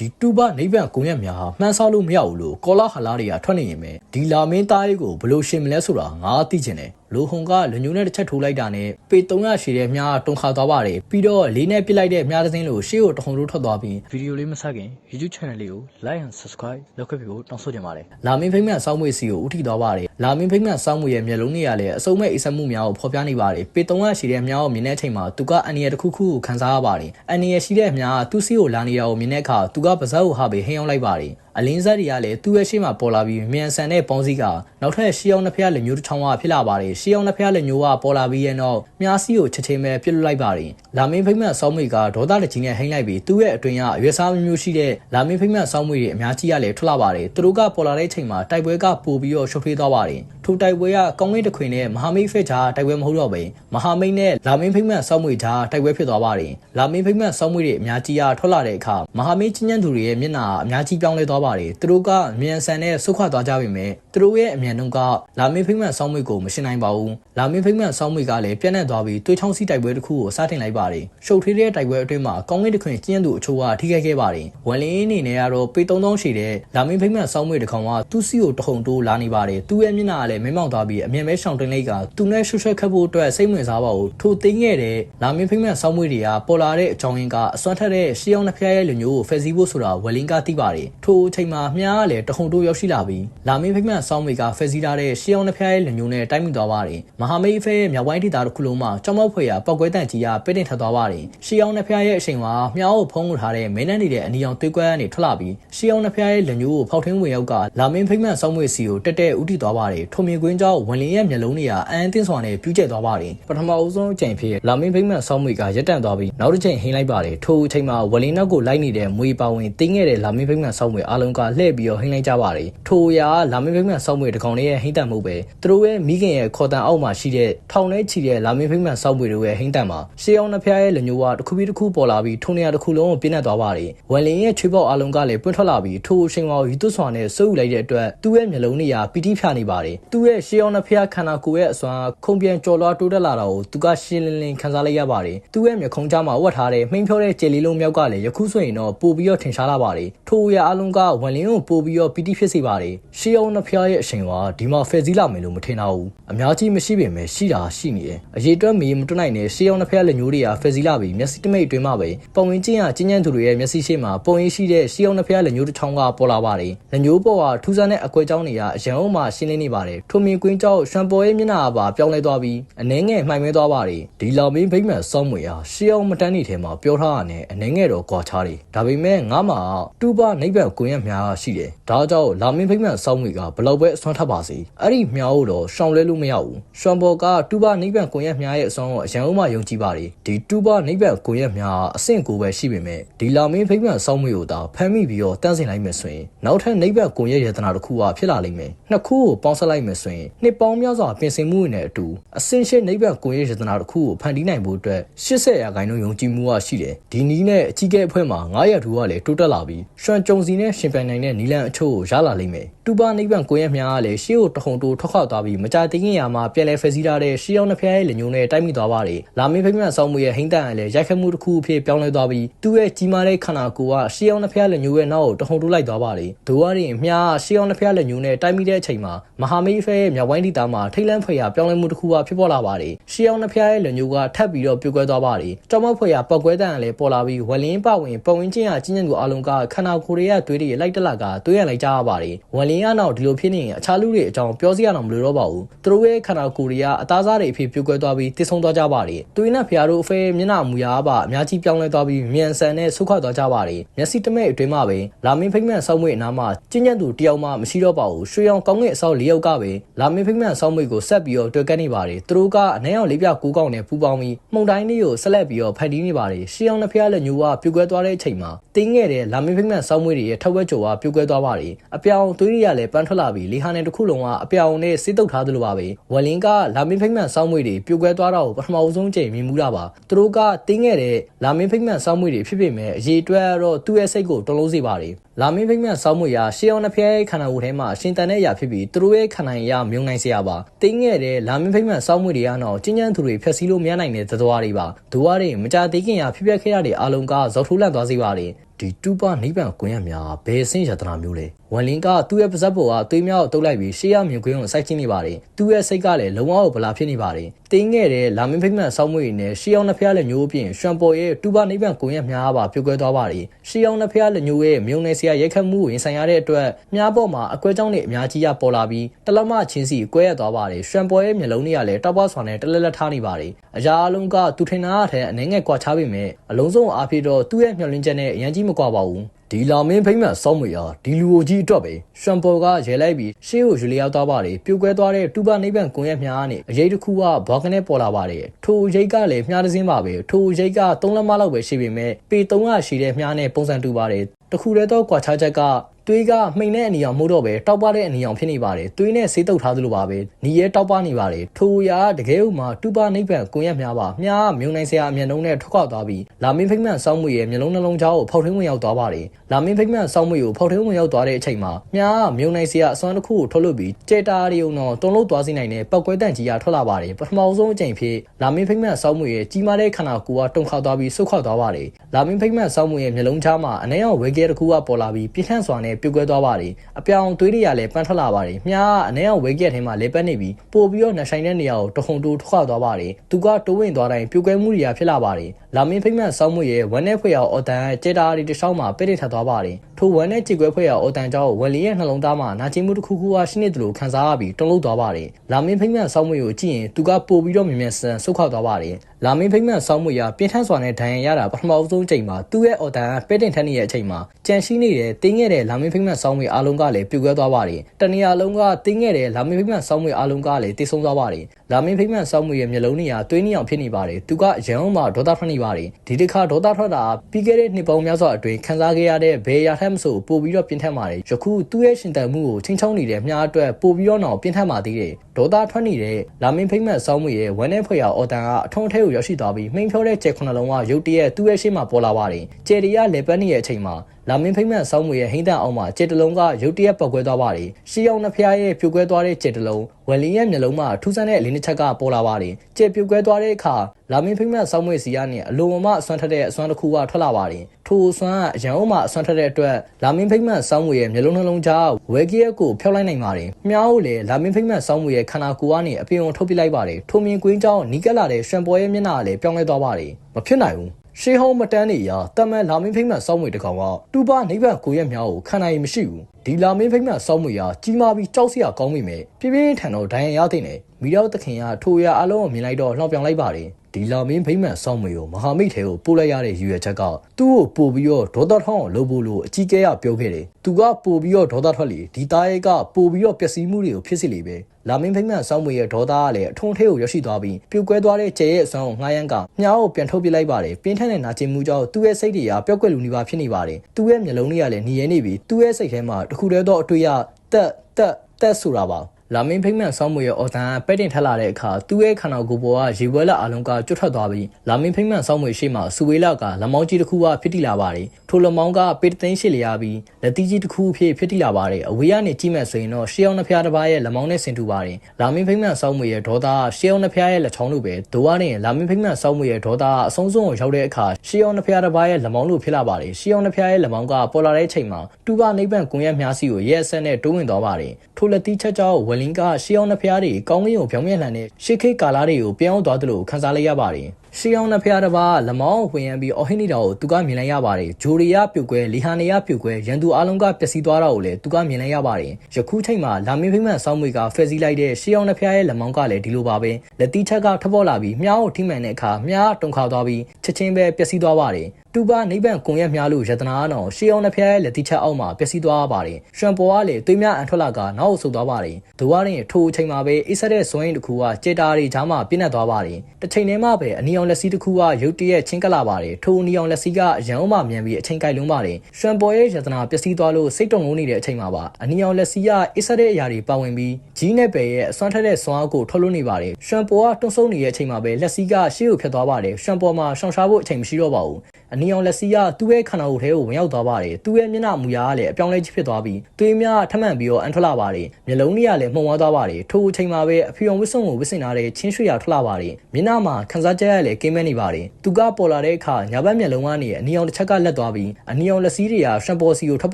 ဒီတူဘနိဗ္ဗာန်ကွန်ရက်များဟာမှန်းဆလို့မရဘူးလို့ကောလာဟလာတွေကထွက်နေရင်ပဲဒီလာမင်းသားရေးကိုဘယ်လိုရှင်းမလဲဆိုတာငါသိချင်တယ် လူဟုံကလူညိုနဲ့တစ်ချက်ထိုးလိုက်တာနဲ့ပေ300ရှည်တဲ့မြားတုံခါသွားပါတယ်ပြီးတော့လေးနဲ့ပြစ်လိုက်တဲ့မြားတစ်စင်းလို့ရှေ့ကိုတခုံလို့ထွက်သွားပြီးဗီဒီယိုလေးမဆက်ခင် YouTube channel လေးကို like and subscribe လုပ်ခဲ့ပြီးကိုတောင်းဆိုချင်ပါတယ်လာမင်းဖိမ့်မှန်စောင်းမွေစီကိုဥထိသွားပါတယ်လာမင်းဖိမ့်မှန်စောင်းမွေရဲ့မျက်လုံးတွေကလည်းအစုံမဲ့အိစက်မှုများကိုဖော်ပြနေပါတယ်ပေ300ရှည်တဲ့မြားကိုမြင်တဲ့အချိန်မှာသူကအန်နီရတစ်ခုခုကိုခန်းစားရပါတယ်အန်နီရရှိတဲ့မြားကသူ့စီကိုလာနေတာကိုမြင်တဲ့အခါသူကပါဇက်ကိုဟာပြီးဟင်းအောင်လိုက်ပါတယ်အလင်းဆက်တွေကလည်းသူ့ရဲ့ရှေ့မှာပေါ်လာပြီးမြန်ဆန်တဲ့ပေါင်းစည်းကနောက်ထပ်ရှီအောင်နှစ်ဖက်လက်မျိုးတစ်ချောင်းကဖြစ်လာပါတယ်ရှီအောင်နှစ်ဖက်လက်မျိုးကပေါ်လာပြီးရဲ့နောက်မြားစီကိုချက်ချင်းပဲပြစ်လွတ်လိုက်ပါတယ်လာမင်းဖိမ့်မတ်ဆောင်းမွေကဒေါသတကြီးနဲ့ဟိမ့်လိုက်ပြီးသူ့ရဲ့အတွင်ကအရွယ်စားမျိုးရှိတဲ့လာမင်းဖိမ့်မတ်ဆောင်းမွေတွေအများကြီးကလည်းထွက်လာပါတယ်သူတို့ကပေါ်လာတဲ့အချိန်မှာတိုက်ပွဲကပိုပြီးတော့ရှုပ်ထွေးသွားပါတယ် ထိုတိုက်ပွဲကကောင်းကင်တစ်ခွင်နဲ့မဟာမိတ်ဖက်ကြားတိုက်ပွဲမဟုတ်တော့ပဲမဟာမိတ်နဲ့လာမင်းဖိမ့်မတ်ဆောင်းမွေကြားတိုက်ပွဲဖြစ်သွားပါတယ်လာမင်းဖိမ့်မတ်ဆောင်းမွေတွေအများကြီးကထွက်လာတဲ့အခါမဟာမိတ်ချင်းညံသူတွေရဲ့မျက်နှာအများကြီးပြောင်းလဲသွားပါတယ်သူတို့ကမြန်ဆန်နဲ့ဆုတ်ခွာသွားကြပြီမဲ့သူတို့ရဲ့အမြန်နှုန်းကလာမင်းဖိမ့်မတ်ဆောင်းမွေကိုမရှင်းနိုင်ပါဘူးလာမင်းဖိမ့်မတ်ဆောင်းမွေကလည်းပြတ်နှက်သွားပြီးတွေးချောင်းစီတိုက်ပွဲတစ်ခုကိုစတင်လိုက်ပါတယ်ရှုပ်ထွေးတဲ့တိုက်ပွဲအတွင်းမှာကောင်းကင်တစ်ခွင်ကျင်းသူအချို့ကထိခိုက်ခဲ့ပါတယ်ဝန်လင်းအနေနဲ့ကတော့ပေ3000ရှိတဲ့လာမင်းဖိမ့်မတ်ဆောင်းမွေတစ်ခေါင်ကသူ့စီကိုတခုံတိုးလာနေပါတယ်သူ့ရဲ့မျက်နှာကလည်းမဲမောင်သွားပြီးအမြင်မဲရှောင်တင်လိုက်ကသူနဲ့ရွှွှွှခတ်ဖို့အတွက်စိတ်ဝင်စားပါဘူးထိုသိငခဲ့တဲ့လာမင်းဖိမ့်မတ်ဆောင်းမွေတွေကပေါ်လာတဲ့အကြောင်းရင်းကအစွမ်းထက်တဲ့ရှီအောင်နှစ်ဖျားရဲ့လူမျိုးကိုဖယ်စီးဖို့ဆိုတာဝလင်းကသိပါတယ်ထိုအချိန်မှာမြားကလည်းတခုံတိုးရောက်ရှိလာပြီးလာမင်းဖိမ့်မတ်ဆောင်းမွေကဖယ်စီးထားတဲ့ရှီအောင်နှစ်ဖျားရဲ့လူမျိုးနဲ့တိုက်မိသွားပါတယ်မဟာမိတ်အဖဲရဲ့မြောက်ပိုင်းဒေသတစ်ခုလုံးမှာကြောက်မောက်ဖွယ်ရာပောက်ကွဲတန့်ကြီးကပိတ်တင်ထပ်သွားပါတယ်ရှီအောင်နှစ်ဖျားရဲ့အချိန်မှာမြားကိုဖုံးလို့ထားတဲ့မင်းနှန်းနေတဲ့အနီအောင်သွေးကွဲကနေထွက်လာပြီးရှီအောင်နှစ်ဖျားရဲ့လူမျိုးကိုဖောက်ထင်းဝင်ရောက်ကလာမင်းဖိမ့်မတ်ဆောင်းမွေစီကိုတက်တက်ဥတီသွားပါတယ်ထုံမြင်ကွင်းကြောင့်ဝင်လင်းရဲ့မျက်လုံးတွေကအန်းတင်းစွာနဲ့ပြူးကျဲသွားပါတယ်ပထမအဦးဆုံးအချိန်ဖြစ်လာမင်းဖိမ့်မတ်ဆောင်းမွေကရက်တန့်သွားပြီးနောက်တစ်ချိန်ဟင်းလိုက်ပါတယ်ထိုအချိန်မှာဝလင်းနောက်ကိုလိုက်နေတဲ့မွေပါဝင်တင်းခဲ့တဲ့လာမင်းဖိမ့်မတ်ဆောင်းမွေအားလုံးကလှည့်ပြီးတော့ဟင်းလိုက်ကြပါတယ်ထိုအရာလာမင်းဖိမ့်မတ်ဆောင်းမွေတကောင်လေးရဲ့ဟင်းတန်မှုပဲသူတို့ရဲ့မိခင်ရဲ့ခေါ်တန်အောက်မှာရှိတဲ့ထောင်ထဲချီတဲ့လာမင်းဖိမ့်မတ်ဆောင်းမွေတို့ရဲ့ဟင်းတန်မှာရှေးအောင်နှစ်ဖျားရဲ့လက်ညိုးကတစ်ခုပြီးတစ်ခုပေါ်လာပြီးထုံနေရာတစ်ခုလုံးကိုပြင်းထန်သွားပါတယ်ဝလင်းရဲ့ချွေးပေါက်အားလုံးကလည်းပွင့်ထွက်လာပြီးထိုအချိန်မှာယူသွစွာနဲ့စိုးယူလိုက်တဲ့အတွက်သူ့ရဲ့မျက်လုံးတွေကပီတိဖြာနေပါတယ်သူ့ရဲ့ရှေးအောင်နှစ်ဖျားခန္ဓာကိုယ်ရဲ့အစွမ်းခုံပြန်ကြော်လွှားတိုးတက်လာတာကိုသူကရှင်းလင်းလင်းခံစားလိုက်ရပါတယ်။သူ့ရဲ့မျက်ခုံးကြားမှာဝတ်ထားတဲ့မှိန်ဖြောတဲ့ကြယ်လေးလုံးမြောက်ကလည်းယခုဆိုရင်တော့ပိုပြီးတော့ထင်ရှားလာပါတယ်။ထိုအရာအလုံးကဝန်လင်းကိုပိုပြီးတော့ပီတိဖြစ်စေပါတယ်။ရှေးအောင်နှစ်ဖျားရဲ့အချိန်ကဒီမှာဖယ်စည်းလာမယ်လို့မထင်တော့ဘူး။အများကြီးမရှိပေမဲ့ရှိတာရှိနေတယ်။အရေးအတွက်မေးမတွနိုင်တဲ့ရှေးအောင်နှစ်ဖျားလက်ညိုးတွေကဖယ်စည်းလာပြီးမျက်စိတမိတ်အတွင်းမှာပဲပုံဝင်ချင်းရကျဉ်းကျဉ်းသူတွေရဲ့မျက်စိရှိမှာပုံရင်းရှိတဲ့ရှေးအောင်နှစ်ဖျားလက်ညိုးတစ်ချောင်းကပေါ်လာပါတယ်။လက်ညိုးပေါ်ကထူးဆန်းတဲ့အကွက်ကြောင်းတွေကအရန်အောင်မှရှင်းလင်းနေပါတယ်။ထိုမြင်ကွင်းကြောင့်ရွှံပေါ်ရဲ့မျက်နှာပါပြောင်းလဲသွားပြီးအနှဲငယ်မှိုင်မဲသွားပါတယ်။ဒီလောင်မင်းဗိမ့်မှန်စောင်းမွေဟာရှေးအောင်မတန်းနေထဲမှာပြောထားရတဲ့အနေငယ်တော့ကွာခြားတယ်ဒါပေမဲ့ငါမှာတူပါနိဗ္ဗာန်ကိုရများရှိတယ်ဒါကြောင့်လာမင်းဗိမ့်မှန်စောင်းမွေကဘလောက်ပဲအစွမ်းထပ်ပါစေအဲ့ဒီမြောက်တော့ရှောင်လဲလို့မရဘူးရှွမ်ဘော်ကတူပါနိဗ္ဗာန်ကိုရများရဲ့အစွမ်းကိုအရန်ဦးမှယုံကြည်ပါတယ်ဒီတူပါနိဗ္ဗာန်ကိုရများအဆင့်ကိုပဲရှိပေမဲ့ဒီလာမင်းဗိမ့်မှန်စောင်းမွေကိုသာဖမ်းမိပြီးတော့တန်းစင်လိုက်မယ်ဆိုရင်နောက်ထပ်နိဗ္ဗာန်ကိုရရဲ့တနာတစ်ခုကဖြစ်လာလိမ့်မယ်နှစ်ခုကိုပေါင်းစပ်လိုက်မယ်ဆိုရင်နှစ်ပေါင်းများစွာပြင်ဆင်မှုတွေနဲ့အတူအဆင့်ရှိနိဗ္ဗာန်ကိုရရဲ့တနာတစ်ခုကိုဖန်တီးနိုင်ဖို့အတွက်80ရာခိုင်နှုန်းယုံကြည်မှုကရှိတယ်ဒီနီးနဲ့အကြီးကဲအဖွဲ့မှာ900ထူကလည်းတိုးတက်လာပြီးရွှန်ကြုံစီနဲ့ရှင်ပြိုင်နိုင်တဲ့နီလန်အချို့ကိုရလာလိမ့်မယ် တူပါနိဗ္ဗာန်ကိုရမြားကလည်းရှေ့ကိုတခုံတိုးထွက်ခွာသွားပြီးမကြသေးခင်ရာမှာပြန်လဲဖယ်စီးထားတဲ့ရှေးအောင်နှစ်ဖျားရဲ့လက်ညိုးနဲ့တိုက်မိသွားပါတယ်လာမင်းဖိမတ်ဆောင်းမှုရဲ့ဟိမ့်တန်ကလည်းရိုက်ခတ်မှုတစ်ခုအဖြစ်ပြောင်းလဲသွားပြီးသူ့ရဲ့ကြီးမားတဲ့ခန္ဓာကိုယ်ကရှေးအောင်နှစ်ဖျားလက်ညိုးရဲ့နောက်ကိုတခုံတိုးလိုက်သွားပါတယ်ဒိုဝါရင်မြားရှေးအောင်နှစ်ဖျားလက်ညိုးနဲ့တိုက်မိတဲ့အချိန်မှာမဟာမိတ်ဖဲရဲ့မြောက်ပိုင်းဒေသမှာထိတ်လန့်ဖွယ်ရာပြောင်းလဲမှုတစ်ခုကဖြစ်ပေါ်လာပါတယ်ရှေးအောင်နှစ်ဖျားရဲ့လက်ညိုးကထပ်ပြီးတော့ပြုတ်ကွဲသွားပါတယ်ကြောက်မောက်ဖွယ်ရာပောက်ကွဲတန်ကလည်းပေါ်လာပြီးဝလင်းပဝင်ပုံဝင်ချင်းရချင်းချင်းသူအလုံးကခန္ဓာကိုယ်ရဲ့သွေးတွေလိုက်တက်လာကသွေးရလိုက်ကြရပါတယ်ဝလင်းရနောက်ဒီလိုဖြစ်နေရင်အခြားလူတွေအကြောင်းပြောစရာတော့မလိုတော့ပါဘူးသူတို့ရဲ့ခန္ဓာကိုယ်တွေကအသားစားတွေအဖြစ်ပြုတ်ကွဲသွားပြီးတည်ဆုံသွားကြပါတယ်သွေးနဲ့ဖျားတို့အဖဲမျက်နှာမူရာပါအများကြီးပြောင်းလဲသွားပြီးမြန်ဆန်နဲ့ဆုတ်ခွာသွားကြပါတယ်မျက်စိတမဲ့အတွင်းမှာပဲလာမင်းဖိမ့်မှန်ဆောင်းမွေအနားမှာကျဉ်းကျဉ်သူတယောက်မှမရှိတော့ပါဘူးရွှေရောင်ကောင်းကင်အဆောက်၄ယောက်ကပဲလာမင်းဖိမ့်မှန်ဆောင်းမွေကိုဆက်ပြီးတော့တွေ့ကပ်နေပါတယ်သူတို့ကအနှဲအောင်လေးပြကူးကောင်းနဲ့ပူပေါင်းပြီးမှုန်တိုင်းလေးကိုဆက်လက်ပြီးတော့ဖန်တီးနေပါတယ်ရှေးအောင်နှစ်ဖျားလက်ညိုးကပြုတ်ကွဲသွားတဲ့အချိန်မှာတင်းခဲ့တဲ့လာမင်းဖိမ့်မှန်ဆောင်းမွေတွေရဲ့ထက်ဝက်ကျော်ကပြုတ်ကွဲသွားပါတယ်အပြောင်သွေးရည်လည်းပန်းထွက်လာပြီးလေဟာနယ်တစ်ခုလုံးကအပြောင်နဲ့စစ်တုပ်ထားသလိုပါပဲဝလင်းကလာမင်းဖိမ့်မှန်ဆောင်းမွေတွေပြုတ်ကွဲသွားတာကိုပထမအဆုံးချိန်မြင်မှုတာပါသူတို့ကတင်းခဲ့တဲ့လာမင်းဖိမ့်မှန်ဆောင်းမွေတွေဖြစ်ပေမဲ့အရေးအတွက်တော့သူ့ရဲ့စိတ်ကိုတုံးလုံးစေပါတယ်လာမင်းဖိမ့်မှန်ဆောင်းမွေရာရှေးအောင်နှစ်ဖျားရဲ့ခန္ဓာကိုယ်ထဲမှာရှင်တန်တဲ့အရာဖြစ်ပြီးသူတို့ရဲ့ခန္ဓာရမြုံနိုင်စရာပါတင်းခဲ့တဲ့လာမင်းဖိမ့်မှန်ဆောင်းမွေတွေကတော့ကျဉ်းကျဉ်သူတွေဖျက်ဆီးလို့မရနိုင်တဲ့သတ္တဝါတွေပါဒုဝါတွေမကြသေးခင်ရာဖြစ်ပျက်ခဲ့ရတဲ့အာလုံးကဇော်ထိုးလန့်သွားစေပါတယ်ဒီတူပါနိဗ္ဗာန်ကွင်းရများဘယ်ဆင်းရတနာမျိုးလဲ ဝန်လင်းကသူ့ရဲ့ပါဇက်ပေါ်ကသွေးများကိုတုပ်လိုက်ပြီးရှေးရမြင်ကွင်းကိုစိုက်ကြည့်နေပါတယ်သူ့ရဲ့စိတ်ကလည်းလုံးဝကိုဗလာဖြစ်နေပါတယ်တင်းငယ်တဲ့လာမင်းဖိတ်မှန်စောင်းမွေနဲ့ရှေးအောင်နှစ်ဖျားလက်ညိုးအပြင်ရွှံပေါ်ရဲ့တူပါနိဗ္ဗာန်ကွင်းရများပါပြုတ်ကွဲသွားပါတယ်ရှေးအောင်နှစ်ဖျားလက်ညိုးရဲ့မြုံနေစရာရိုက်ခတ်မှုကိုရင်ဆိုင်ရတဲ့အတွက်မြားပေါ်မှာအကွဲကြောင်းတွေအများကြီးရပေါ်လာပြီးတလက်မချင်းစီကွဲရသွားပါတယ်ရွှံပေါ်ရဲ့မျက်လုံးတွေကလည်းတောက်ပွားစွာနဲ့တလက်လက်ထားနေပါတယ်အရာအလုံးကသူထင်တာတဲ့အထက်အနေငယ်ကွာခြားပေမဲ့အလုံးစုံအားဖြင့်တော့သူ့ရဲ့မျှော်လင့်ချက်နဲ့အရင်ကြီးမကွာပါဘူး ဒီလာမင်းဖိမ့်မှန်စောင်းမွေအားဒီလူအိုကြီးအတွက်ပဲရှမ်ပေါ်ကရဲလိုက်ပြီးရှေးကိုယူလျောက်သွားပါတယ်ပြိုကွဲသွားတဲ့တူပါနိဗ္ဗာန်ကွန်ရက်များနဲ့အရေးတစ်ခုကဘောကနေပေါ်လာပါတယ်ထိုရိတ်ကလည်းမြားတစ်စင်းပါပဲထိုရိတ်က3လက်မလောက်ပဲရှိပေမဲ့ပေ300ရှိတဲ့မြားနဲ့ပုံစံတူပါတယ်တခုတည်းသောကွာခြားချက်ကသွေးကမှိန်တဲ့အနီအောင်မဟုတ်တော့ပဲတောက်ပတဲ့အနေအောင်ဖြစ်နေပါတယ်သွေးနဲ့ဆေးတုပ်ထားသလိုပါပဲညီရဲတောက်ပနေပါတယ်ထိုရာတကယ်ဥမှာတူပါနိဗ္ဗာန်ကွန်ရက်များပါမြားမြုံနိုင်စရာအမျက်နှုံးနဲ့ထွက်ခွာသွားပြီးလာမင်းဖိမ့်မှန်စောင်းမှုရဲ့မျက်လုံးနှလုံးသားကိုဖောက်ထွင်းဝင်ရောက်သွားပါတယ်လာမင်းဖိမ့်မှန်စောင်းမှုကိုဖောက်ထွင်းဝင်ရောက်သွားတဲ့အချိန်မှာမြားမြုံနိုင်စရာအစွမ်းတစ်ခုကိုထုတ်လွှတ်ပြီးကြဲတာရီုံတော့တုံလို့သွားစီနိုင်တဲ့ပောက်ကွဲတန့်ကြီးကထွက်လာပါတယ်ပထမဆုံးအချိန်ဖြစ်လာမင်းဖိမ့်မှန်စောင်းမှုရဲ့ကြီးမားတဲ့ခန္ဓာကိုယ်ကတုံခါသွားပြီးဆုတ်ခွာသွားပါတယ်လာမင်းဖိမ့်မှန်စောင်းမှုရဲ့မျက်လုံးသားမှာအနေအောင်ဝဲကဲတစ်ခုကပေါ်လာပြီးပြင်းထန်စွာနဲ့ပြုတ်ကွဲသွားပါတယ်အပြောင်သွေးတွေကလည်းပန်းထွက်လာပါတယ်မြားကအနေအောင်ဝဲကဲထဲမှာလေပတ်နေပြီးပို့ပြီးတော့နှဆိုင်တဲ့နေရာကိုတခုံတိုးထွက်သွားပါတယ်သူကတိုးဝင်သွားတိုင်းပြုတ်ကွဲမှုတွေကဖြစ်လာပါတယ်လာမင်းဖိမ့်မှန်စောင်းမှုရဲ့ဝမ်းနဲ့ဖွေအောင်အော်တန်ကျဲတာရီတစ်ချောင်းမှာပိတ်ထထားသွားပါတယ်ထိုဝမ်းနဲ့ကြေကွဲဖွေအောင်အော်တန်ကြောင့်ဝက်လီရဲ့နှလုံးသားမှာနာကျင်မှုတစ်ခုခုကရှိနေတယ်လို့ခံစားရပြီးတုံ့လို့သွားပါတယ်လာမင်းဖိမ့်မှန်စောင်းမှုကိုကြည့်ရင်သူကပို့ပြီးတော့မြင်မြန်ဆန်ဆုတ်ခွာသွားပါတယ်လာမင်းဖိမ့်မှန်စောင်းမှုရပြင်းထန်စွာနဲ့ဒဏ်ရာရတာပထမဆုံးချိန်မှာသူ့ရဲ့အော်တန်ကပဲ့တင်ထက်နေတဲ့အချိန်မှာကြန့်ရှိနေတဲ့တင်းခဲ့တဲ့လာမင်းဖိမ့်မှန်စောင်းမှုအားလုံးကလည်းပြိုကွဲသွားပါတယ်တနေရာလုံးကတင်းခဲ့တဲ့လာမင်းဖိမ့်မှန်စောင်းမှုအားလုံးကလည်းတိတ်ဆုံးသွားပါတယ် လာမင်းဖိမ့်မှန်စောင်းမှုရဲ့မျက်လုံးတွေကသွေးနေအောင်ဖြစ်နေပါတယ်သူကရန်အောင်မှာဒေါသထွက်နေပါတယ်ဒီတစ်ခါဒေါသထွက်တာပြီးခဲ့တဲ့နှစ်ပေါင်းများစွာအတွင်းခံစားခဲ့ရတဲ့ဘယ်ရာထက်မဆိုပို့ပြီးတော့ပြင်းထန်ပါတယ်ယခုသူ့ရဲ့ရှင်တန်မှုကိုချင်းချောင်းနေတဲ့မြားအတွက်ပို့ပြီးတော့တော့ပြင်းထန်ပါသေးတယ်ဒေါသထွက်နေတဲ့လာမင်းဖိမ့်မှန်စောင်းမှုရဲ့ဝမ်းနဲ့ဖွေရအော်တန်ကအထုံးထဲကိုရောက်ရှိသွားပြီးမှိန်ဖြောတဲ့ကျဲခုနှလုံးကရုတ်တရက်သူ့ရဲ့ရှေ့မှာပေါ်လာပါတယ်ကျဲရီကလေပတ်နေတဲ့အချိန်မှာ လာမင်းဖိမ့်မှန်ဆောင်းမွေရဲ့ဟိန်းတန်အောင်မှာကျဲတလုံးကရုတ်တရက်ပောက်ကွဲသွားပါတယ်ရှီအောင်နှစ်ဖျားရဲ့ပြိုကွဲသွားတဲ့ကျဲတလုံးဝယ်လီရဲ့မျက်လုံးမှာထူးဆန်းတဲ့အလင်းတစ်ချက်ကပေါ်လာပါတယ်ကျဲပြိုကွဲသွားတဲ့အခါလာမင်းဖိမ့်မှန်ဆောင်းမွေစီကနေအလိုမမအစွမ်းထက်တဲ့အစွမ်းတစ်ခုကထွက်လာပါတယ်ထိုအစွမ်းကအရန်အောင်မှာအစွမ်းထက်တဲ့အတွက်လာမင်းဖိမ့်မှန်ဆောင်းမွေရဲ့မျက်လုံးနှလုံးကြားဝဲကီရက်ကိုဖျောက်လိုက်နိုင်ပါတယ်မြားကိုလည်းလာမင်းဖိမ့်မှန်ဆောင်းမွေရဲ့ခန္ဓာကိုယ်ကနေအပြင်ကိုထုတ်ပစ်လိုက်ပါတယ်ထိုမြင်ကွင်းကြောင်းနီးကပ်လာတဲ့ရွှံပေါ်ရဲ့မျက်နှာကလည်းပြောင်းလဲသွားပါတယ်မဖြစ်နိုင်ဘူး ရှေးဟောင်းမတန်းနေရာတမန်လာမင်းဖိမ့်မှန်စောင်းမွေတကောင်ကတူပါနိဗ္ဗာန်ကိုရက်များကိုခံနိုင်မရှိဘူးဒီလာမင်းဖိမ့်မှန်စောင်းမွေရာကြီးမားပြီးကြောက်စရာကောင်းမိမယ်ပြင်းပြင်းထန်တော့ဒဏ်ရာရတဲ့နေမိတော့တခင်ကထိုရအလုံးကိုမြင်လိုက်တော့လှောင်ပြောင်လိုက်ပါတယ်ဒီလာမင်းဖိမ့်မှန်စောင်းမွေကိုမဟာမိတ်ထဲကိုပို့လိုက်ရတဲ့ရည်ရွယ်ချက်ကသူ့ကိုပို့ပြီးတော့ဒေါသထောင်းကိုလှုပ်ဖို့လို့အကြီးကျယ်ကပြောခဲ့တယ်သူကပို့ပြီးတော့ဒေါသထွက်လေဒီသားရဲ့ကပို့ပြီးတော့ပျက်စီးမှုတွေကိုဖြစ်စေလေပဲလာမင်းဖိမ့်မှန်စောင်းမွေရဲ့ဒေါသကလည်းအထုံးထဲကိုရောက်ရှိသွားပြီးပြိုကွဲသွားတဲ့ကျဲရဲ့အစွမ်းကိုငှားရမ်းကမြားကိုပြန်ထုတ်ပစ်လိုက်ပါတယ်ပြင်းထန်တဲ့နာကျင်မှုကြောင့်သူ့ရဲ့စိတ်တွေကပျောက်ကွက်လူနေပါဖြစ်နေပါတယ်သူ့ရဲ့မျက်လုံးတွေကလည်းหนีရဲနေပြီးသူ့ရဲ့စိတ်ထဲမှာတခုတည်းသောအတွေ့ရတက်တက်တက်ဆိုတာပါ လာမင်းဖိမ့်မှန်ဆောင်းမွေရဲ့အော်တန်ပဲ့တင်ထက်လာတဲ့အခါသူ့ရဲ့ခန္ဓာကိုယ်ပေါ်ကရေပွဲလက်အလုံးကကျွတ်ထွက်သွားပြီးလာမင်းဖိမ့်မှန်ဆောင်းမွေရှိမှစူဝေးလကလမောင်းကြီးတစ်ခုကဖြစ်တည်လာပါတယ်ထိုလမောင်းကပေတသိန်းရှိလျားပြီးလက်တီးကြီးတစ်ခုဖြစ်ဖြစ်တည်လာပါတယ်အဝေးကနေကြည့်မှဆိုရင်တော့ရှေးအောင်နှဖျားတစ်ပါးရဲ့လမောင်းနဲ့ဆင်တူပါတယ်လာမင်းဖိမ့်မှန်ဆောင်းမွေရဲ့ဒေါသရှေးအောင်နှဖျားရဲ့လက်ချောင်းလိုပဲဒိုးရနဲ့လာမင်းဖိမ့်မှန်ဆောင်းမွေရဲ့ဒေါသအဆုံးစွန်ကိုရောက်တဲ့အခါရှေးအောင်နှဖျားတစ်ပါးရဲ့လမောင်းလိုဖြစ်လာပါတယ်ရှေးအောင်နှဖျားရဲ့လမောင်းကပေါ်လာတဲ့အချိန်မှာတူပါနိဗ္ဗာန်ကွန်ရက်များစီကိုရဲအဆက်နဲ့တိုးဝင်သွားပါတယ်ထိုလက်တီးချက်ကြောင့်ဝလင်းကရှေးအောင်နှဖျားတွေကောင်းကင်ကိုပြောင်းပြန်လှန်တဲ့ရှေးခေတ်ကာလတွေကိုပြောင်းသွားသလိုခန်းစားလိုက်ရပါတယ်ရှေးအောင်နှဖျားတစ်ပါးလမောင်းဝင်ရန်ပြီးအော်ဟိနေတာကိုသူကမြင်လိုက်ရပါတယ်ဂျိုရီယာပြုတ်ကွဲလီဟာနေယာပြုတ်ကွဲရန်သူအလုံးကပျက်စီးသွားတာကိုလည်းသူကမြင်လိုက်ရပါတယ်ယခုချိန်မှာလာမင်းဖိမှန်စောင်းမွေကဖက်စီးလိုက်တဲ့ရှေးအောင်နှဖျားရဲ့လမောင်းကလည်းဒီလိုပါပဲလက်တီချက်ကထပ်ပေါ်လာပြီးမြားကိုထိမှန်တဲ့အခါမြားတုံခါသွားပြီးချက်ချင်းပဲပျက်စီးသွားပါတယ်တူပါနိဗ္ဗာန်ကွန်ရက်များလို့ယတနာအောင်ရှေးအောင်နှဖျားရဲ့လက်တီချက်အောက်မှာပျက်စီးသွားပါတယ်ရွှံပေါ်ကလည်းသွေးများအန်ထွက်လာကနောက်ဆုတ်သွားပါတယ်ဒိုဝါရင်ထိုအချိန်မှာပဲအိဆက်တဲ့စွမ်းရည်တစ်ခုကကြေတာတွေကြားမှာပြင်းနေသွားပါတယ်တစ်ချိန်တည်းမှာပဲအနီအောင်လက်စီတစ်ခုကရုတ်တရက်ချင်းကပ်လာပါတယ်ထိုအနီအောင်လက်စီကရန်အောင်မှမြန်ပြီးအချိန်ကိုက်လုံးပါတယ်ရွှံပေါ်ရဲ့ယတနာပျက်စီးသွားလို့စိတ်တုံလုံးနေတဲ့အချိန်မှာပါအနီအောင်လက်စီကအိဆက်တဲ့အရာတွေပါဝင်ပြီးဂျီးနဲ့ပယ်ရဲ့အစွမ်းထက်တဲ့စွမ်းအားကိုထွက်လို့နေပါတယ်ရွှံပေါ်ကတွန်းဆုံနေတဲ့အချိန်မှာပဲလက်စီကရှေ့ကိုဖြတ်သွားပါတယ်ရွှံပေါ်မှာရှောင်ရှားဖို့အချိန်မရှိတော့ပါဘူးအနီအောင်လက်စီးကသူ့ရဲ့ခန္ဓာကိုယ်ထဲကိုဝင်ရောက်သွားပါတယ်သူ့ရဲ့မျက်နှာမူရာကလည်းအပြောင်းလဲကြီးဖြစ်သွားပြီးသွေးများထမှန်ပြီးတော့အန်ထွက်လာပါတယ်မျက်လုံးတွေကလည်းမှုံဝါးသွားပါတယ်ထိုအချိန်မှာပဲအဖီအောင်ဝစ်ဆုံကိုဝစ်စင်ထားတဲ့ချင်းရွှေရထွက်လာပါတယ်မျက်နှာမှာခန်းစားချက်ရလည်းကိမဲနေပါတယ်သူကပေါ်လာတဲ့အခါညာဘက်မျက်လုံးကနေအနီအောင်တစ်ချက်ကလက်သွားပြီးအနီအောင်လက်စီးတွေကရှမ်ပေါ်စီကိုထွက်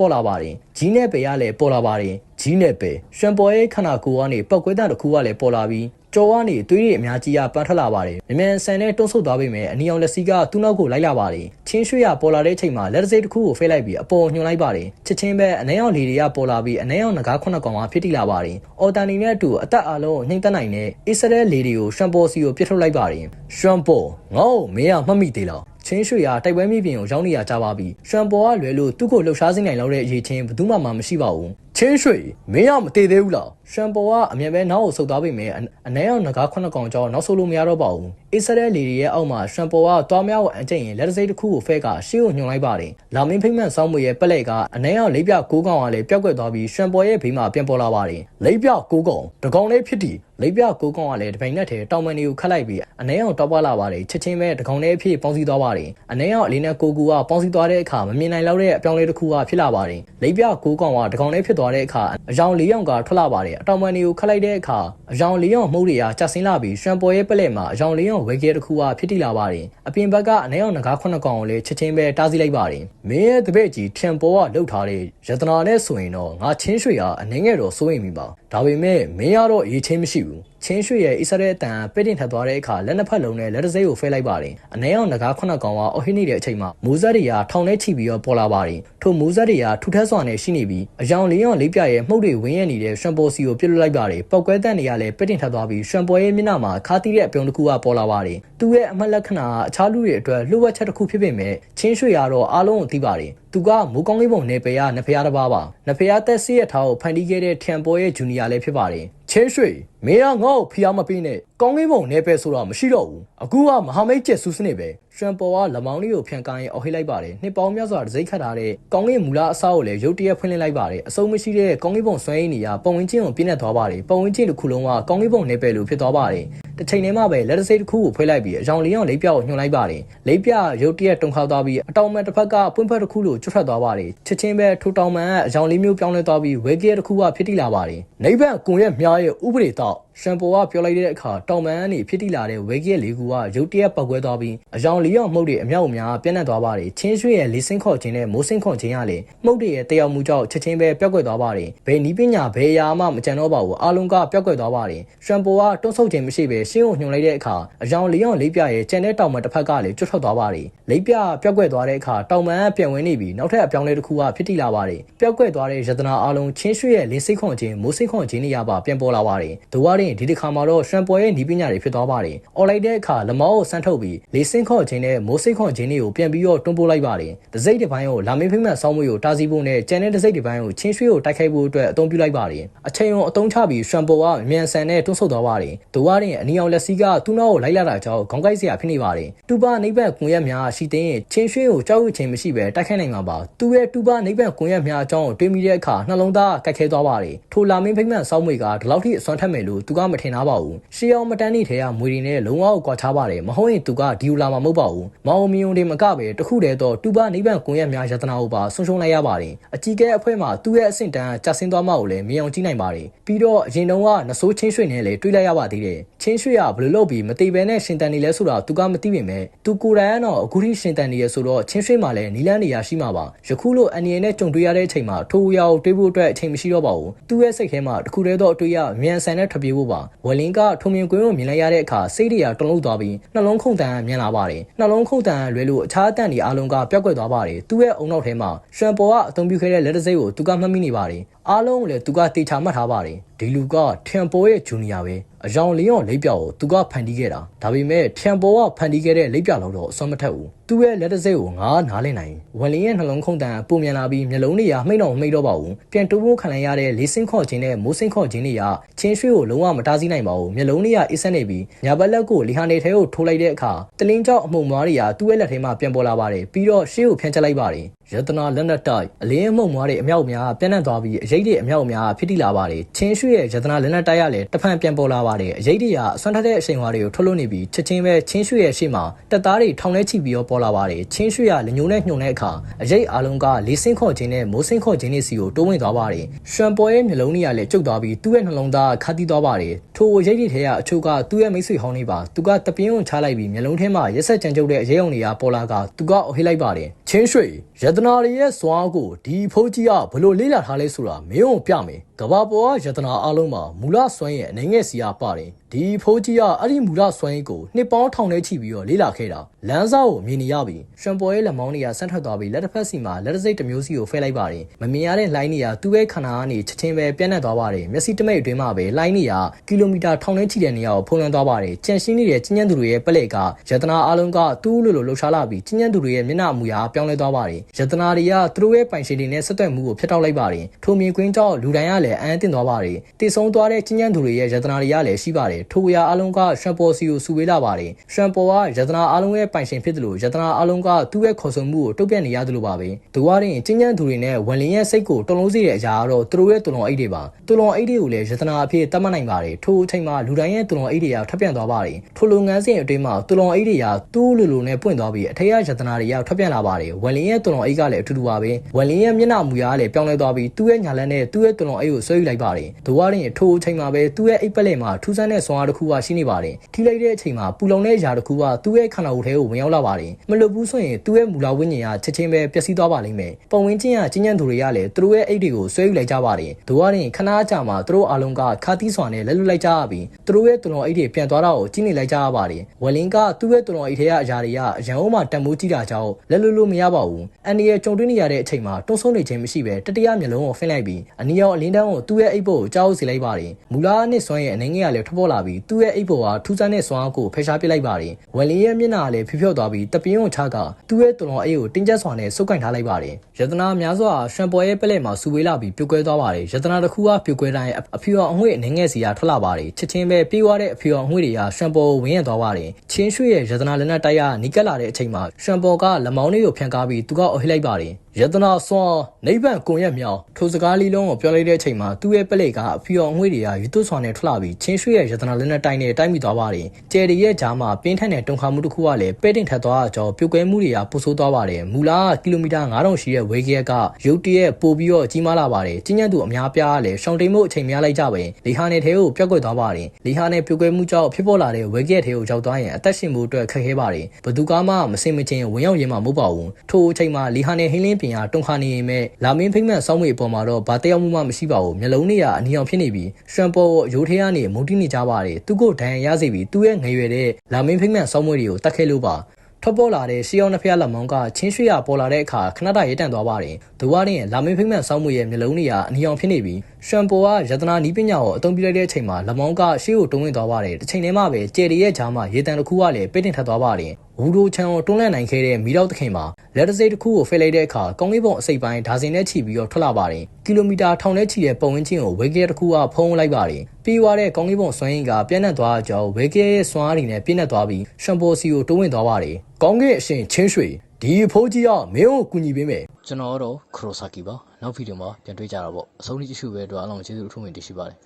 ပေါ်လာပါတယ် ဂျီးနဲ့ပေကလည်းပေါ်လာပါတယ်ဂျီးနဲ့ပေရှမ်ပေါ်ရဲ့ခန္ဓာကိုယ်ကနေပောက်ကွဲတဲ့တစ်ခုကလည်းပေါ်လာပြီးကျော်ကနေသွေးတွေအများကြီးကပန်းထွက်လာပါတယ်။မြန်မြန်ဆန်နဲ့တွန်းဆုတ်သွားပေမဲ့အနီအောင်လက်စီကသူ့နောက်ကိုလိုက်လာပါတယ်။ချင်းရွှေရပေါ်လာတဲ့အချိန်မှာလက်တစိတစ်ခုကိုဖိလိုက်ပြီးအပေါ်ညှို့လိုက်ပါတယ်။ချက်ချင်းပဲအနှဲအောင်လီတွေကပေါ်လာပြီးအနှဲအောင်ငကားခုနှစ်ကောင်ကဖြစ်တိလာပါတယ်။အော်တန်နီနဲ့အတူအသက်အလုံးကိုနှိမ့်သက်နိုင်တဲ့အစ္စရဲလီတွေကိုရှမ်ပေါ်စီကိုပြစ်ထုတ်လိုက်ပါတယ်။ရှမ်ပေါ်ငေါ့မင်းကမှတ်မိသေးလား။ ချင်းရွှေရတိုက်ပွဲမိပြင်ကိုရောက်နေရကြပါပြီ။ရွှံပေါ်ကလွယ်လို့သူ့ကိုလှုပ်ရှားစေနိုင်လောက်တဲ့အရေးချင်းဘယ်သူမှမရှိပါဘူး။ချင်းရွှေမင်းကမတည်သေးဘူးလား။ရွှံပေါ်ကအမြဲပဲနောက်ကိုဆုတ်သွားပေမဲ့အနှဲအောင်ငကားခုနှစ်ကောင်ကြောနောက်ဆုတ်လို့မရတော့ပါဘူး။အစ္စရဲလီတွေရဲ့အောက်မှာရွှံပေါ်ကတွားမြောက်ကိုအကျင့်ရင်လက်တစိတစ်ခုကိုဖဲကရှေ့ကိုညှို့လိုက်ပါတယ်။လာမင်းဖိမှန်ဆောင်းမွေရဲ့ပလက်ကအနှဲအောင်လေးပြကိုးကောင်ကလည်းပျောက်ကွက်သွားပြီးရွှံပေါ်ရဲ့ဘေးမှာပြန်ပေါ်လာပါတယ်။လေးပြကိုးကောင်တကောင်လေးဖြစ်တည်လိပ်ပြကိုကောင်ကလည်းတပိန်နဲ့ထဲတောင်မန်တွေကိုခတ်လိုက်ပြီးအနှဲအောင်တောက်ပွားလာပါတယ်ချက်ချင်းပဲတကောင်လေးအဖြစ်ပေါင်းစည်းသွားပါတယ်အနှဲအောင်အလေးနဲ့ကိုကူကပေါင်းစည်းသွားတဲ့အခါမမြင်နိုင်တော့တဲ့အပြောင်းလဲတစ်ခုကဖြစ်လာပါတယ်လိပ်ပြကိုကောင်ကတကောင်လေးဖြစ်သွားတဲ့အခါအယောင်လေးယောင်ကထွက်လာပါတယ်အတောင်မန်တွေကိုခတ်လိုက်တဲ့အခါအယောင်လေးယောင်မှုတွေကကျဆင်းလာပြီးရွှံပေါ်ရဲ့ပလက်မှာအယောင်လေးယောင်ဝဲကဲတစ်ခုကဖြစ်တည်လာပါတယ်အပြင်ဘက်ကအနှဲအောင်ငကားခုနှစ်ကောင်ကိုလည်းချက်ချင်းပဲတားဆီးလိုက်ပါတယ်မင်းရဲ့တပည့်ကြီးထံပေါ်ကလှုပ်ထားတဲ့ယတနာနဲ့ဆိုရင်တော့ငါချင်းရွှေကအနှင်းငယ်တော့စိုးရင်ပြီပါဒါပေမဲ့မင်းကတော့အရေးချင်းမရှိဘူး ချင်းရွှေရဲ့အစ္စရဲတန်ပိတ်တင်ထပ်သွားတဲ့အခါလက်နှစ်ဖက်လုံးနဲ့လက်တစိကိုဖဲလိုက်ပါတယ်။အနှဲအောင်ငကားခုနှစ်ကောင်ကအော်ဟိနေတဲ့အချိန်မှာမူဇက်တွေကထောင်ထဲချိပြီးတော့ပေါ်လာပါတယ်။ထိုမူဇက်တွေကထူထပ်စွာနဲ့ရှိနေပြီးအယောင်လေးရောင်လေးပြရဲ့မှုတ်တွေဝင်းရနေတဲ့ရှမ်ပေါ်စီကိုပြစ်လွတ်လိုက်ပါတယ်။ပောက်ကွဲတန်တွေကလည်းပိတ်တင်ထပ်သွားပြီးရှမ်ပေါ်ရဲ့မျက်နှာမှာခါတီးတဲ့အပြုံတစ်ခုကပေါ်လာပါတယ်။သူ့ရဲ့အမှတ်လက္ခဏာအခြားလူတွေအတွက်လှုပ်ဝက်ချက်တစ်ခုဖြစ်ပေမဲ့ချင်းရွှေကတော့အားလုံးကိုသိပါတယ်။သူကမူကောင်းလေးပုံနေပယ်ရနဖရားတစ်ပါးပါ။နဖရားသက်စီရဲ့ထားကိုဖန်တီးခဲ့တဲ့ထံပေါ်ရဲ့ဂျူနီယာလည်းဖြစ်ပါတယ်။ချင်းရွှေမင်းကငါ့ကိုဖျားမပေးနဲ့ကောင်းကင်ဘုံနေပဲဆိုတာမရှိတော့ဘူးအခုကမဟာမိတ်ကျက်ဆူးစနစ်ပဲရွှံပေါ်ကလမောင်းလေးကိုဖျန်ကိုင်းရင်အော်ဟိလိုက်ပါတယ်နှစ်ပေါင်းများစွာတစိမ့်ခတ်ထားတဲ့ကောင်းကင်မူလာအစားကိုလည်းရုတ်တရက်ဖွင့်လှစ်လိုက်ပါတယ်အစုံမရှိတဲ့ကောင်းကင်ဘုံဆွဲရင်းနေရပုံဝင်ချင်းကိုပြင်းနေသွားပါတယ်ပုံဝင်ချင်းတစ်ခုလုံးကကောင်းကင်ဘုံနေပဲလို့ဖြစ်သွားပါတယ်တစ်ချိန်တည်းမှာပဲလက်တစိတ်တစ်ခုကိုဖွေးလိုက်ပြီးအကြောင်လေးအောင်လေးပြောက်ကိုညှို့လိုက်ပါတယ်လေးပြရုတ်တရက်တုံခါသွားပြီးအတောင်မန်တစ်ဖက်ကပွင့်ဖက်တစ်ခုလိုကျွတ်ထွက်သွားပါတယ်ချက်ချင်းပဲထိုတောင်မန်ကအကြောင်လေးမျိုးပြောင်းလဲသွားပြီးဝဲကဲတစ်ခုကဖြစ်တိလာပါတယ်နိဗ္ဗာန်ကွန်ရဲ့မြားရဲ့ဥပဒေတော့ ရှမ်ပိုကပြောလိုက်တဲ့အခါတောင်ပန်းကနေဖြစ်တိလာတဲ့ဝဲကီရဲ့လေးကူကရုတ်တရက်ပောက်ကွဲသွားပြီးအယောင်လေးရောက်မှုတ်တွေအမြောက်အများပြန့်နှံ့သွားပါတယ်ချင်းရွှေရဲ့လေးစင်းခေါ်ခြင်းနဲ့မိုးစင်းခေါ်ခြင်းကလည်းမှုတ်တွေရဲ့တယောက်မှုကြောင့်ချက်ချင်းပဲပျောက်ကွယ်သွားပါတယ်ဘယ်နီးပညာဘယ်အရာမှမကြံတော့ပါဘူးအားလုံးကပျောက်ကွယ်သွားပါတယ်ရှမ်ပိုကတွန်းဆုပ်ခြင်းမရှိပဲရှင်းကိုညှို့လိုက်တဲ့အခါအယောင်လေးရောက်လေးပြရဲ့ကျန်တဲ့တောင်ပန်းတစ်ဖက်ကလည်းကျွတ်ထွက်သွားပါတယ်လေးပြပျောက်ကွယ်သွားတဲ့အခါတောင်ပန်းကပြန်ဝင်နေပြီးနောက်ထပ်အပြောင်းလဲတစ်ခုကဖြစ်တိလာပါတယ်ပျောက်ကွယ်သွားတဲ့ယတနာအားလုံးချင်းရွှေရဲ့လေးစိတ်ခေါ်ခြင်းမိုးစိတ်ခေါ်ခြင်းတွေရပါပြန်ပေါ်လာပါတယ်ဒိုဝါရင်ဒီတစ်ခါမှာတော့ရှမ်ပေါ်ရဲ့နီးပညာတွေဖြစ်သွားပါတယ်။အော်လိုက်တဲ့အခါလမောကိုဆန်းထုတ်ပြီးလေစင်းခေါ့ခြင်းနဲ့မိုးစိတ်ခေါ့ခြင်းတွေကိုပြန်ပြီးတော့တွန်းပို့လိုက်ပါတယ်။ဒစိတ်တစ်ပိုင်းကိုလာမင်းဖိမှတ်ဆောင်းမွေကိုတားဆီးဖို့နဲ့ကျန်တဲ့ဒစိတ်တစ်ပိုင်းကိုချင်းရွှေကိုတိုက်ခိုက်ဖို့အတွက်အသုံးပြုလိုက်ပါတယ်။အချိန်ုံအသုံးချပြီးရှမ်ပေါ်ကမြန်ဆန်နဲ့တွန်းဆုတ်သွားပါတယ်။ဒိုဝါရင်အနီအောင်လက်စီကသူ့နောက်ကိုလိုက်လာတာကြောင့်ခေါင်းကိုက်စရာဖြစ်နေပါတယ်။တူပါနိဗ္ဗာန်ကွန်ရက်များရှိတဲ့ချင်းရွှေကိုကြောက်ရွံ့ခြင်းမရှိဘဲတိုက်ခိုက်နိုင်မှာပါ။သူရဲ့တူပါနိဗ္ဗာန်ကွန်ရက်များအကြောင်းကိုတွေးမိတဲ့အခါနှလုံးသားကက်ခဲသွားပါတယ်။ထိုလာမင်းဖိမှတ်ဆောင်းမွေကဒီလောက်ထိအစွမ်းထက်မယ်လို့သူကမထင်သားပါဘူး။ရှေးအောင်မတန်းနေထဲကမွေတွေနဲ့လုံးဝကွာခြားပါတယ်မဟုတ်ရင်သူကဒီလိုလာမှာမဟုတ်ပါဘူးမောင်မီယုံတွေမကပဲတခုတည်းတော့တူပါနိဗ္ဗာန်ကွန်ရက်များယတနာကိုပါဆုံးရှုံးလိုက်ရပါတယ်အကြီးကဲအဖွဲ့မှာသူ့ရဲ့အဆင့်တန်းကြာဆင်းသွားမှကိုလည်းမြင်အောင်ကြည့်နိုင်ပါတယ်ပြီးတော့အရင်တုန်းကနဆိုးချင်းရွှေနဲ့လည်းတွေးလိုက်ရပါသေးတယ်ချင်းရွှေကဘယ်လိုလုပ်ပြီးမတိပဲနဲ့ရှင်တန်နေလဲဆိုတာသူကမသိပေမဲ့သူကိုယ်တိုင်ကတော့အခုထိရှင်တန်နေရဆိုတော့ချင်းရွှေမှလည်းနီလန်းနေရရှိမှာပါယခုလိုအန်နီရဲ့နဲ့ကြုံတွေ့ရတဲ့အချိန်မှာထိုးရအောင်တွေးဖို့အတွက်အချိန်မရှိတော့ပါဘူးသူ့ရဲ့စိတ်ထဲမှာတခုတည်းတော့အတွေ့ရမြန်ဆန်တဲ့ထွက်ပြေးဖို့ပါဝလင်းကထုံမြင်ကွင်းကိုမြင်လိုက်ရတဲ့အခါစိတ်တွေကတုန်လှုပ်သွားပြီးနှလုံးခုန်တန်မြန်လာပါတယ်နှလုံးခုန်တန်လွဲလို့အခြားအတန်တွေအားလုံးကပျောက်ကွယ်သွားပါတယ်သူ့ရဲ့အုံနောက်ထဲမှာရွှံပေါ်ကအသုံးပြုခဲ့တဲ့လက်တစိတ်ကိုသူကမှတ်မိနေပါတယ် အားလုံးကိုလည်းသူကတေချာမှတ်ထားပါတယ်ဒီလူကထံပေါ်ရဲ့ဂျူနီယာပဲအယောင်လင်းရောလိပ်ပြောက်ကိုသူကဖန်တီးခဲ့တာဒါပေမဲ့ထံပေါ်ကဖန်တီးခဲ့တဲ့လိပ်ပြောက်လောက်တော့အစွမ်းမထက်ဘူးသူ့ရဲ့လက်တစိတ်ကိုငါနားလည်နိုင်ဝန်လင်းရဲ့နှလုံးခုန်တန်ပုံမြန်လာပြီးမျက်လုံးတွေကမှိတ်တော့မှိတ်တော့ပါဘူးပြန်တိုးဖို့ခံလိုက်ရတဲ့လေးစင်းခေါ့ခြင်းနဲ့မိုးစင်းခေါ့ခြင်းတွေကချင်းရွှေကိုလုံးဝမတားဆီးနိုင်ပါဘူးမျက်လုံးတွေကအေးဆက်နေပြီးညာဘက်လက်ကိုလီဟာနေထဲကိုထိုးလိုက်တဲ့အခါတလင်းကြောက်အမှုံမွားတွေကသူ့ရဲ့လက်ထဲမှာပြန်ပေါ်လာပါတယ်ပြီးတော့ရှေ့ကိုဖျန်းချက်လိုက်ပါတယ်ရတနာလက်နက်တိုက်အလင်းအမှုံမွားတွေအမြောက်များပြန့်နှံ့သွားပြီးအရေးတွေအမြောက်များဖြစ်တိလာပါတယ်ချင်းရွှေရွှေရဲ့ယတနာလက်နက်တိုက်ရလဲတဖန်ပြန်ပေါ်လာပါတယ်အရေးတွေကအစွမ်းထက်တဲ့အချိန်ဝါတွေကိုထုတ်လွှတ်နေပြီးချက်ချင်းပဲချင်းရွှေရဲ့ရှေ့မှာတပ်သားတွေထောင်ထဲချိပြီးတော့ပေါ်လာပါတယ်ချင်းရွှေကလညိုနဲ့ညှုံတဲ့အခါအရေးအလုံးကလေးစင်းခေါ်ခြင်းနဲ့မိုးစင်းခေါ်ခြင်းတွေစီကိုတိုးဝင်သွားပါတယ်ရွှံပေါ်ရဲ့မျိုးလုံးတွေကလည်းကျုပ်သွားပြီးသူ့ရဲ့နှလုံးသားခါတီးသွားပါတယ်ထိုအရေးတွေထဲကအချို့ကသူ့ရဲ့မိတ်ဆွေဟောင်းတွေပါသူကတပြင်းကိုချလိုက်ပြီးမျိုးလုံးထဲမှာရက်ဆက်ကြံကြုတ်တဲ့အရေးအောင်တွေကပေါ်လာကသူကအဟိလိုက်ပါတယ်ချင်းရွှေယတနာတွေရဲ့စွာကိုဒီဖိုးကြီးကဘလို့လေးလာထားလဲဆိုတာမင်းကိုပြမယ်ကဘာပေါ်ကယတနာအလုံးမှာမူလစွမ်းရဲ့အနေငယ်စီကပါတယ်ဒီဖိုးကြီးကအဲ့ဒီမူလစွမ်းရင်ကိုနှစ်ပေါင်းထောင်ထဲချီပြီးတော့လေးလာခဲ့တာလမ်းစားကိုမြင်နေရပြီရွှံပေါ်ရဲ့လက်မောင်းတွေကဆန့်ထွက်သွားပြီးလက်တစ်ဖက်စီမှာလက်တစ်စိတ်တစ်မျိုးစီကိုဖဲလိုက်ပါတယ်မမြင်ရတဲ့လိုင်းတွေကသူ့ရဲ့ခန္ဓာကနေချက်ချင်းပဲပြန့်နှံ့သွားပါတယ်မျက်စိတမိတ်အတွင်းမှာပဲလိုင်းတွေကကီလိုမီတာထောင်ထဲချီတဲ့နေရာကိုဖုံးလွှမ်းသွားပါတယ်ကြန့်ရှင်းနေတဲ့ကျဉ်းကျဉ်သူတွေရဲ့ပလက်ကယတနာအလုံးကတူးလို့လို့လှုပ်ရှားလာပြီးကျဉ်းကျဉ်သူတွေရဲ့မျက်နှာအမူအရာပြောင်းလဲသွားပါတယ်ယတနာတွေကသူတို့ရဲ့ပိုင်ရှင်တွေနဲ့ဆက်သွယ်မှုကိုဖျက်တောက်လိုက်ပါတယ်ထိုမြင်ကွင်းကြောင့်လူတိုင်းကလည်းအံ့အသင့်သွားပါတယ်တည်ဆုံသွားတဲ့ကျဉ်းကျဉ်သူတွေရဲ့ယတနာတွေကလည်းရှိပါတယ်ထိုအရာအလုံးကရှမ်ပေါ်စီကိုစုဝေးလာပါတယ်ရှမ်ပေါ်ကယတနာအလုံးရဲ့ပိုင်ရှင်ဖြစ်တယ်လို့ယတနာအလုံးကသူ့ရဲ့ခေါ်ဆိုမှုကိုတုတ်ပြတ်နေရတယ်လို့ပါပဲသူကရင်ကျဉ်းကျဉ်သူတွေနဲ့ဝန်လင်းရဲ့စိတ်ကိုတုံလုံးစေတဲ့အရာကတော့သူတို့ရဲ့တုံလုံးအိတ်တွေပါတုံလုံးအိတ်တွေကိုလည်းယတနာအဖြစ်တတ်မှတ်နိုင်ပါတယ်ထိုအချိန်မှာလူတိုင်းရဲ့တုံလုံးအိတ်တွေကထပ်ပြန်သွားပါတယ်ထိုလုပ်ငန်းစဉ်အတွင်းမှာတုံလုံးအိတ်တွေကတူးလူလူနဲ့ပွင့်သွားပြီးအထက်ကယတနာတွေကထပ်ပြန်လာပါတယ်ဝန်လင်းရဲ့တုံလုံးအိတ်ကလည်းအထူတူပါပဲဝန်လင်းရဲ့မျက်နှာမူရကလည်းပြောင်းလဲသွားပြီးသူ့ရဲ့ညာလက်နဲ့သူ့ရဲ့တုံလုံးအိတ်ကိုဆွဲယူလိုက်ပါတယ်သူကရင်ထိုအချိန်မှာပဲသူ့ရဲ့အိတ်ပလက်မှာထူးဆန်းတဲ့ဆွမ်းအားတစ်ခုကရှိနေပါတယ်ထိလိုက်တဲ့အချိန်မှာပူလောင်တဲ့အရာတစ်ခုကသူ့ရဲ့ခန္ဓာကိုယ်ထဲကိုဝင်ရောက်လာပါတယ်မလွတ်ဘူးဆိုရင်သူ့ရဲ့မူလဝိညာဉ်ကချက်ချင်းပဲပျက်စီးသွားပါလိမ့်မယ်ပုံဝင်းချင်းကကျဉ်းကျဉ်သူတွေကလည်းသူတို့ရဲ့အိတ်တွေကိုဆွဲယူလိုက်ကြပါတယ်သူကရင်ခဏအကြာမှာသူတို့အားလုံးကခါတီးစွာနဲ့လက်လွတ်လိုက်ကြရပြီးသူတို့ရဲ့တုံတော်အိတ်တွေပြန်သွားတာကိုကြည့်နေလိုက်ကြရပါတယ်ဝလင်းကသူ့ရဲ့တုံတော်အိတ်ထဲကအရာတွေကအရန်အောင်မှတန်မိုးကြည့်တာကြောင့်လက်လွတ်လို့မရပါဘူးအန်ဒီရဲ့ကြုံတွေ့နေရတဲ့အချိန်မှာတွန်းဆုံးနေခြင်းမရှိပဲတတိယမျက်လုံးကိုဖင်းလိုက်ပြီးအနီရောင်အလင်းတန်းကိုသူ့ရဲ့အိတ်ဖို့ကိုကြားဟုတ်စေလိုက်ပါတယ်မူလာနှစ်ဆွမ်းရဲ့အနေငယ်ကလည်းထပ်ပေါ်လာပြီးသူ့ရဲ့အိတ်ဖို့ကထူးဆန်းတဲ့ဆွမ်းကိုဖယ်ရှားပစ်လိုက်ပါတယ်ဝလင်းရဲ့မျက်နှာကလည်းဖြောဖြောသွားပြီးတပင်းကိုချကသူ့ရဲ့တုံတော်အိတ်ကိုတင်းကျပ်စွာနဲ့စုပ်ကင်ထားလိုက်ပါတယ်ယတနာများစွာရှမ်ပေါ်ရဲ့ပလက်မှာစူဝေးလာပြီးပြုတ်ကွဲသွားပါတယ်ယတနာတစ်ခုကပြုတ်ကွဲတိုင်းအဖြူအောင်အငွေ့အနေငယ်စီကထွက်လာပါတယ်ချက်ချင်းပဲပြေးသွားတဲ့အဖြူအောင်အငွေ့တွေကရှမ်ပေါ်ကိုဝင်းရသွားပါတယ်ချင်းရွှေရဲ့ယတနာလက်နက်တိုက်ရနီးကပ်လာတဲ့အချိန်မှာရှမ်ပေါ်ကလက်မောင်းလေးကိုဖျန်ကားပြီးသူကအဟိလိုက်ပါတယ် ယတနာစွန်နိဗ္ဗာန်ကွန်ရက်မြောင်ထိုစကားလေးလုံးကိုပြောလိုက်တဲ့အချိန်မှာသူ့ရဲ့ပလက်ကအဖြူအောင်အငွေ့တွေကယူသွဆွာနဲ့ထွက်လာပြီးချင်းရွှေရဲ့ယတနာလက်နက်တိုက်နဲ့တိုက်မိသွားပါတယ်ကျယ်ရီရဲ့ကြားမှာပြင်းထန်တဲ့တုံခါမှုတစ်ခုကလည်းပဲ့တင်ထက်သွားအကြောပြုတ်ကွဲမှုတွေကပူဆိုးသွားပါတယ်မူလာကကီလိုမီတာ9000ရှိတဲ့ဝေကရက်ကရုတ်တရက်ပို့ပြီးတော့ကြီးမားလာပါတယ်ကျဉ်းညံ့သူအများပြားကလည်းရှောင်းတိမ်မှုအချိန်များလိုက်ကြပဲလေဟာနယ်ထဲကိုပြောက်ကွက်သွားပါတယ်လေဟာနယ်ပြုတ်ကွဲမှုကြောင့်ဖြစ်ပေါ်လာတဲ့ဝေကရက်ထဲကိုရောက်သွားရင်အသက်ရှင်မှုအတွက်ခက်ခဲပါတယ်ဘသူကမှမစင်မချင်းဝင်ရောက်ရင်းမှာမဟုတ်ပါဘူးထိုအချိန်မှာလေဟာနယ်ဟင်းလင်းပင်ကတုံခါနေရင်မဲ့လာမင်းဖိမ့်မှန်စောင်းမွေအပေါ်မှာတော့ဘာတယောက်မှမရှိပါဘူးမျိုးလုံးတွေကအနီအောင်ဖြစ်နေပြီးရှမ်ပေါ်ရိုးထဲကနေမုန်တီးနေကြပါတယ်သူကိုဒဏ်ရာရစေပြီးသူ့ရဲ့ငွေရွယ်တဲ့လာမင်းဖိမ့်မှန်စောင်းမွေတွေကိုတတ်ခဲ့လို့ပါထွက်ပေါ်လာတဲ့ရှီအောင်နှစ်ဖျားလက်မောင်းကချင်းရွှေရပေါ်လာတဲ့အခါခဏတရဲတန့်သွားပါတယ်။ဒူဝါရင်လာမင်းဖိမ့်မှန်စောင်းမှုရဲ့မျိုးလုံးတွေကအနီအောင်ဖြစ်နေပြီးရှမ်ပိုကယတနာနီးပညာကိုအသုံးပြုလိုက်တဲ့အချိန်မှာလက်မောင်းကရှေ့ကိုတွန်းဝင်သွားပါတယ်။တစ်ချိန်တည်းမှာပဲကျယ်ရီရဲ့ဂျားမှာရေတံတစ်ခုကလည်းပိတ်တင်ထပ်သွားပါတယ်။ဝူဒိုချန်ကိုတွန်းလှန်နိုင်ခဲ့တဲ့မီတော့သခင်မှာလက်တစိတ်တစ်ခုကိုဖယ်လိုက်တဲ့အခါကောင်းလေးပုံအစိပ်ပိုင်းဒါဇင်နဲ့ချီပြီးတော့ထွက်လာပါတယ်။ကီလိုမီတာထောင်နဲ့ချီတဲ့ပုံဝန်းကျင်ကိုဝေကဲတစ်ခုကဖုံးလိုက်ပါတယ်။ပြီးွားတဲ့ကောင်းလေးပုံစွမ်းရင်းကပြန့်နှံ့သွားကြောင်းဝေကဲရဲ့စွမ်းအားတွေနဲ့ပြည့်နှက်သွားပြီးရှမ်ပိုစီကိုတွန်းဝင်သွားပါတယ်။ကောင်းကင်အရှင်ချင်းရွှေ ဒီအဖိုးကြီးကမင်းကိုကူညီပေးမယ်ကျွန်တော်တော့ခရိုဆာကီပါနောက်ဗီဒီယိုမှာပြန်တွေ့ကြတာပေါ့အဆုံးထိကြည့်ရှုပဲအတွက်အားလုံးကျေးဇူးအထူးတင်ရှိပါတယ်